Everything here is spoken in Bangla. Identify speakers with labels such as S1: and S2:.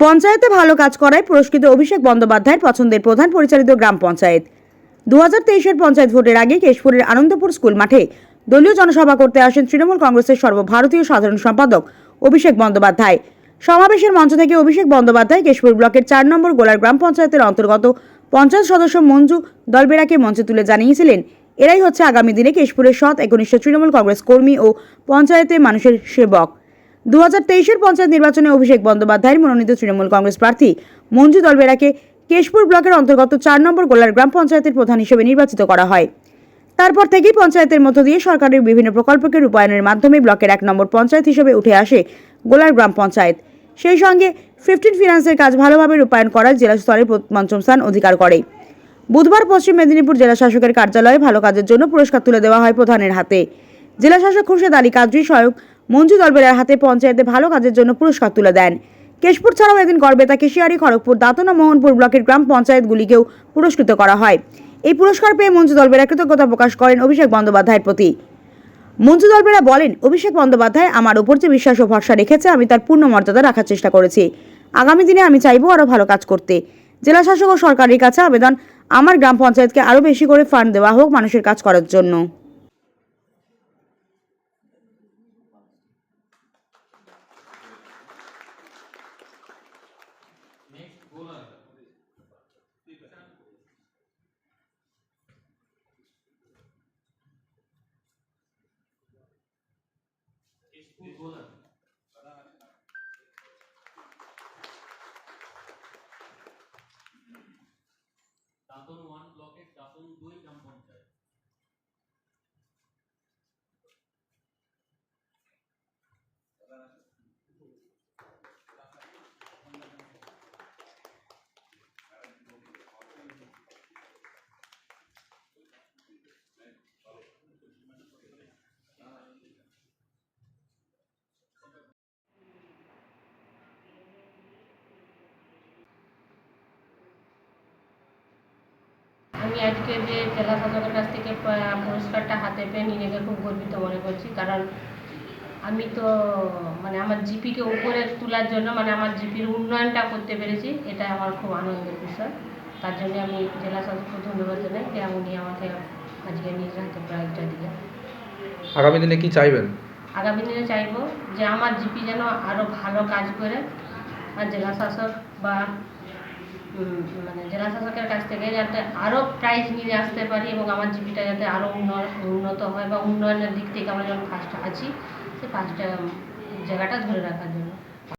S1: পঞ্চায়েতে ভালো কাজ করায় পুরস্কৃত অভিষেক বন্দ্যোপাধ্যায়ের পছন্দের প্রধান পরিচালিত গ্রাম পঞ্চায়েত। দু হাজার তেইশের পঞ্চায়েত ভোটের আগে কেশপুরের আনন্দপুর স্কুল মাঠে দলীয় জনসভা করতে আসেন তৃণমূল কংগ্রেসের সর্বভারতীয় সাধারণ সম্পাদক অভিষেক বন্দ্যোপাধ্যায়। সমাবেশের মঞ্চ থেকে অভিষেক বন্দ্যোপাধ্যায় কেশপুর ব্লকের চার নম্বর গোলার গ্রাম পঞ্চায়েতের অন্তর্গত পঞ্চায়েত সদস্য মঞ্জু দলবেড়াকে মঞ্চে তুলে জানিয়েছিলেন, এরাই হচ্ছে আগামী দিনে কেশপুরের সৎ একনিষ্ঠ তৃণমূল কংগ্রেস কর্মী ও পঞ্চায়েতে মানুষের সেবক। দু হাজার তেইশের পঞ্চায়েত নির্বাচনে অভিষেক বন্দ্যোপাধ্যায়ের মনোনীত তৃণমূল কংগ্রেস প্রার্থী মঞ্জু দলবেড়াকে কেশপুর ব্লকের অন্তর্গত চার নম্বর গোলার গ্রাম পঞ্চায়েতের প্রধান হিসেবে নির্বাচিত করা হয়। তারপর থেকেই পঞ্চায়েতের মধ্য দিয়ে সরকারের বিভিন্ন প্রকল্পকে রূপায়ণের মাধ্যমে ব্লকের এক নম্বর পঞ্চায়েত হিসেবে উঠে আসে গোলার গ্রাম পঞ্চায়েত। সেই সঙ্গে ফিফটিন ফিনান্সের কাজ ভালোভাবে রূপায়ণ করার জেলা স্তরে পঞ্চম স্থান অধিকার করে। বুধবার পশ্চিম মেদিনীপুর জেলা শাসকের কার্যালয়ে ভালো কাজের জন্য পুরস্কার তুলে দেওয়া হয় প্রধানের হাতে। জেলা শাসক খুরশেদ আলী কাদরি সহায়ক মঞ্জু দলবেলার হাতে পঞ্চায়েতে ভালো কাজের জন্য পুরস্কার তুলে দেন। কেশপুর ছাড়াও এদিন গড়বেতা, কেশিয়ারি, খড়গপুর, দাতনা, মোহনপুর ব্লকের গ্রাম পঞ্চায়েতগুলিকেও পুরস্কৃত করা হয়। এই পুরস্কার পেয়ে মঞ্জু দলবেরা কৃতজ্ঞতা প্রকাশ করেন অভিষেক বন্দ্যোপাধ্যায়ের প্রতি। মঞ্জু দলবেরা বলেন, অভিষেক বন্দ্যোপাধ্যায় আমার উপর যে বিশ্বাস ও ভরসা রেখেছে, আমি তার পূর্ণ মর্যাদা রাখার চেষ্টা করেছি। আগামী দিনে আমি চাইব আরও ভালো কাজ করতে। জেলা শাসক ও সরকারের কাছে আবেদন, আমার গ্রাম পঞ্চায়েতকে আরও বেশি করে ফান্ড দেওয়া হোক মানুষের কাজ করার জন্য।
S2: দাঁতন ওয়ান ব্লকের দাঁতন দুই গ্রাম পঞ্চায়েত
S3: আমি আজকে যে জেলা শাসকের কাছ থেকে পুরস্কারটা হাতে পেয়ে নিজেকে খুব গর্বিত মনে করছি। কারণ আমি তো মানে আমার জিপিকে উপরে তোলার জন্য মানে আমার জিপির উন্নয়নটা করতে পেরেছি এটা আমার খুব আনন্দের বিষয়। তার জন্য আমি জেলা শাসককে ধন্যবাদ জানাই যে উনি আমাকে আজকে নিজের হাতে প্রাইজটা দিলেন।
S4: আগামী দিনে কি চাইবেন?
S3: আগামী দিনে চাইব যে আমার জিপি যেন আরও ভালো কাজ করে। আর জেলা শাসক বা মানে জেলা শাসকের কাছ থেকে যাতে আরও প্রাইজ নিয়ে আসতে পারি এবং আমার জীবিকা যাতে আরও উন্নত হয় বা উন্নয়নের দিক থেকে আমরা যখন ফার্স্ট আছি সে ফার্স্ট জায়গাটা ধরে রাখার জন্য।